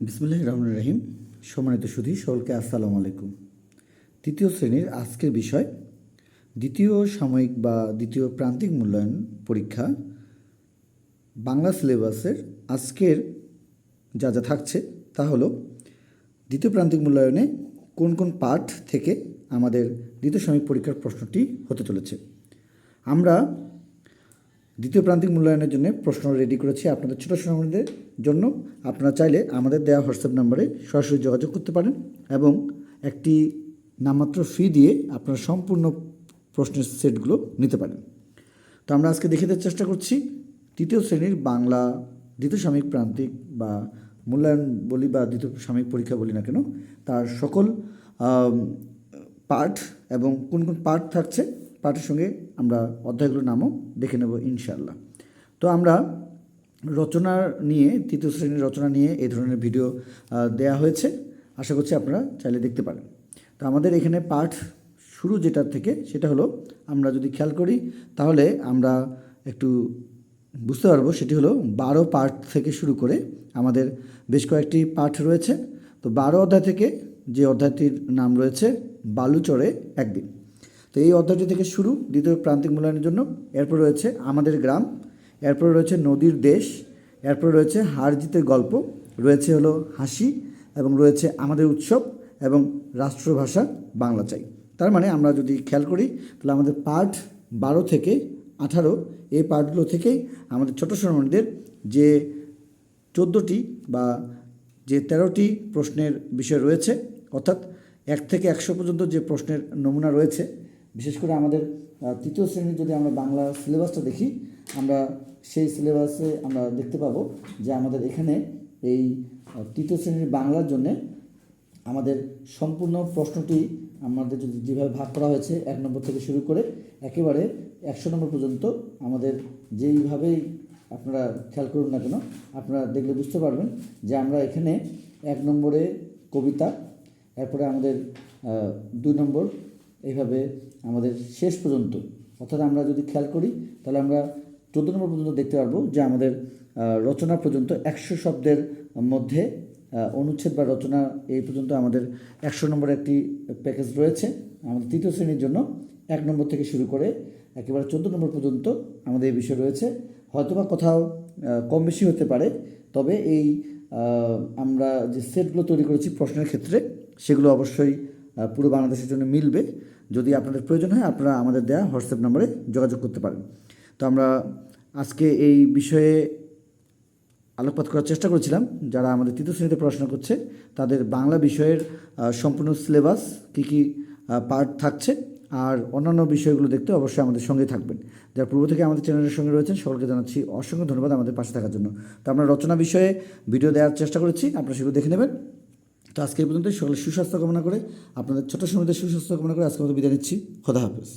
বিসমুল্লাহ রহমান রহিম। সম্মানিত সুধী, সকলকে আসসালামু আলাইকুম। তৃতীয় শ্রেণির আজকের বিষয়, দ্বিতীয় সাময়িক বা দ্বিতীয় প্রান্তিক মূল্যায়ন পরীক্ষা, বাংলা সিলেবাসের আজকের যা যা থাকছে তা হলো, দ্বিতীয় প্রান্তিক মূল্যায়নে কোন কোন পাঠ থেকে আমাদের দ্বিতীয় সাময়িক পরীক্ষার প্রশ্নটি হতে চলেছে। আমরা দ্বিতীয় প্রান্তিক মূল্যায়নের জন্য প্রশ্ন রেডি করেছি। আপনাদের ছোটো সোনামণিদের জন্য। আপনারা চাইলে আমাদের দেওয়া হোয়াটসঅ্যাপ নাম্বারে সরাসরি যোগাযোগ করতে পারেন এবং একটি নামমাত্র ফি দিয়ে আপনারা সম্পূর্ণ প্রশ্নের সেটগুলো নিতে পারেন। তো আমরা আজকে দেখে দেওয়ার চেষ্টা করছি তৃতীয় শ্রেণির বাংলা দ্বিতীয় সাময়িক প্রান্তিক বা মূল্যায়ন বলি বা দ্বিতীয় সাময়িক পরীক্ষা বলি না কেন, তার সকল পাঠ এবং কোন কোন পাঠ থাকছে পাঠের সঙ্গে আমরা অধ্যায়গুলোর নামও দেখে নেব ইনশাল্লাহ তো আমরা রচনা নিয়ে, তৃতীয় শ্রেণির রচনা নিয়ে এই ধরনের ভিডিও দেয়া হয়েছে। আশা করছি আপনারা চাইলে দেখতে পারেন। তো আমাদের এখানে পাঠ শুরু যেটা থেকে, সেটা হলো আমরা যদি খেয়াল করি, তাহলে আমরা একটু বুঝতে পারব সেটি হলো বারো পার্ট থেকে শুরু করে আমাদের বেশ কয়েকটি পাঠ রয়েছে। তো বারো অধ্যায় থেকে যে অধ্যায়টির নাম রয়েছে, বালুচরে একদিন। তো এই অধ্যায়টি থেকে শুরু, দ্বিতীয় প্রান্তিক মূল্যায়নের জন্য। এরপর রয়েছে আমাদের গ্রাম, এরপর রয়েছে নদীর দেশ, এরপর রয়েছে হার জিতের গল্প, রয়েছে হলো হাসি এবং রয়েছে আমাদের উৎসব এবং রাষ্ট্রভাষা বাংলা চাই। তার মানে আমরা যদি খেয়াল করি, তাহলে আমাদের পার্ট বারো থেকে আঠারো, এই পার্টগুলো থেকেই আমাদের ছোট সোনামণিদের যে চোদ্দোটি বা যে তেরোটি প্রশ্নের বিষয় রয়েছে, অর্থাৎ এক থেকে একশো পর্যন্ত যে প্রশ্নের নমুনা রয়েছে বিশেষ করে আমাদের তৃতীয় শ্রেণির যদি আমরা বাংলা সিলেবাসটা দেখি, আমরা সেই সিলেবাসে আমরা দেখতে পাবো যে আমাদের এখানে এই তৃতীয় শ্রেণির বাংলার জন্যে আমাদের সম্পূর্ণ প্রশ্নটি আমাদের যদি যেভাবে ভাগ করা হয়েছে, এক নম্বর থেকে শুরু করে একেবারে একশো নম্বর পর্যন্ত আমাদের যেইভাবেই আপনারা খেয়াল করুন না কেন, আপনারা দেখলে বুঝতে পারবেন যে আমরা এখানে এক নম্বরে কবিতা, এরপরে আমাদের দুই নম্বর এইভাবে আমাদের শেষ পর্যন্ত, অর্থাৎ আমরা যদি খেয়াল করি, তাহলে আমরা চোদ্দ নম্বর পর্যন্ত দেখতে পারব যে আমাদের রচনা পর্যন্ত একশো শব্দের মধ্যে অনুচ্ছেদ বা রচনা এই পর্যন্ত আমাদের একশো নম্বর একটি প্যাকেজ রয়েছে আমাদের তৃতীয় শ্রেণির জন্য। এক নম্বর থেকে শুরু করে একেবারে চোদ্দ নম্বর পর্যন্ত আমাদের এই বিষয় রয়েছে। হয়তোবা কোথাও কম বেশি হতে পারে, তবে এই আমরা যে সেটগুলো তৈরি করেছি প্রশ্নের ক্ষেত্রে, সেগুলো অবশ্যই পুরো বাংলাদেশের জন্য মিলবে। যদি আপনাদের প্রয়োজন হয়, আপনারা আমাদের দেওয়া হোয়াটসঅ্যাপ নম্বরে যোগাযোগ করতে পারেন। তো আমরা আজকে এই বিষয়ে আলোকপাত করার চেষ্টা করেছিলাম। যারা আমাদের তৃতীয় শ্রেণীতে পড়াশোনা করছে, তাদের বাংলা বিষয়ের সম্পূর্ণ সিলেবাস কী কী পার্ট থাকছে, আর অন্যান্য বিষয়গুলো দেখতে অবশ্যই আমাদের সঙ্গে থাকবেন। যারা পূর্ব থেকে আমাদের চ্যানেলের সঙ্গে রয়েছেন, সকলকে জানাচ্ছি অসংখ্য ধন্যবাদ আমাদের পাশে থাকার জন্য। তো আমরা রচনা বিষয়ে ভিডিও দেওয়ার চেষ্টা করেছি, আপনারা সেগুলো দেখে নেবেন। তো আজকে এই পর্যন্ত সকলে সুস্বাস্থ্য কামনা করে, আপনাদের ছোট সময়দের সুস্বাস্থ্য কামনা করে আজকে মতো বিদায় নিচ্ছি। খোদা হাফেজ।